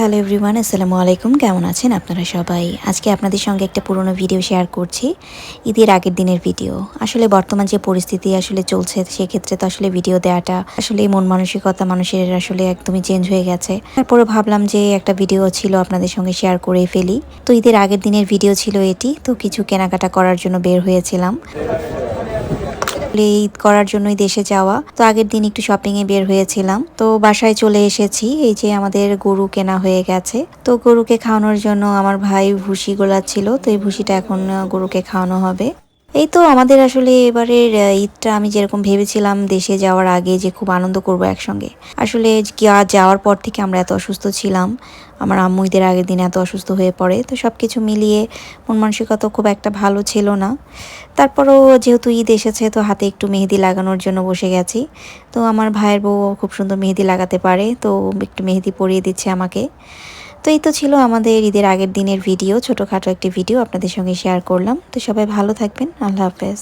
Hello everyone আসসালামু আলাইকুম। কেমন আছেন আপনারা সবাই? আজকে আপনাদের সঙ্গে একটা পুরনো ভিডিও শেয়ার করছি। ঈদের আগের দিনের ভিডিও আসলে বর্তমান যে পরিস্থিতি আসলে চলছে, সেক্ষেত্রে তো আসলে ভিডিও দেওয়াটা আসলে মন মানসিকতা মানুষের আসলে একদমই চেঞ্জ হয়ে গেছে। তারপরে ভাবলাম যে একটা ভিডিও ছিল আপনাদের সঙ্গে শেয়ার করে ফেলি। তো ঈদের আগের দিনের ভিডিও ছিল এটি। তো কিছু কেনাকাটা করার জন্য বের হয়েছিলাম। ঈদ করার জন্যই দেশে যাওয়া। তো আগের দিন একটু শপিং এ বের হয়েছিলাম। তো বাসায় চলে এসেছি। এই যে আমাদের গরু কেনা হয়ে গেছে। তো গরুকে খাওয়ানোর জন্য আমার ভাই ভুসি গোলাচ্ছিল তো এই ভুসিটা এখন গরুকে খাওয়ানো হবে। এই তো আমাদের আসলে এবারের ঈদটা আমি যেরকম ভেবেছিলাম দেশে যাওয়ার আগে যে খুব আনন্দ করব একসঙ্গে। আসলে যাওয়ার পর থেকে আমরা এত অসুস্থ ছিলাম। আমার আম্মু ঈদের আগের দিন এত অসুস্থ হয়ে পড়ে। তো সব কিছু মিলিয়ে মন মানসিকতা খুব একটা ভালো ছিল না। তারপরও যেহেতু ঈদ এসেছে, তো হাতে একটু মেহেদি লাগানোর জন্য বসে গেছি। তো আমার ভাইয়ের বউ খুব সুন্দর মেহেদি লাগাতে পারে, তো একটু মেহেদি পরিয়ে দিচ্ছে আমাকে। তো এই তো ছিল আমাদের ঈদের আগের দিনের ভিডিও, ছোটোখাটো একটি ভিডিও আপনাদের সঙ্গে শেয়ার করলাম। তো সবাই ভালো থাকবেন, আল্লাহ হাফেজ।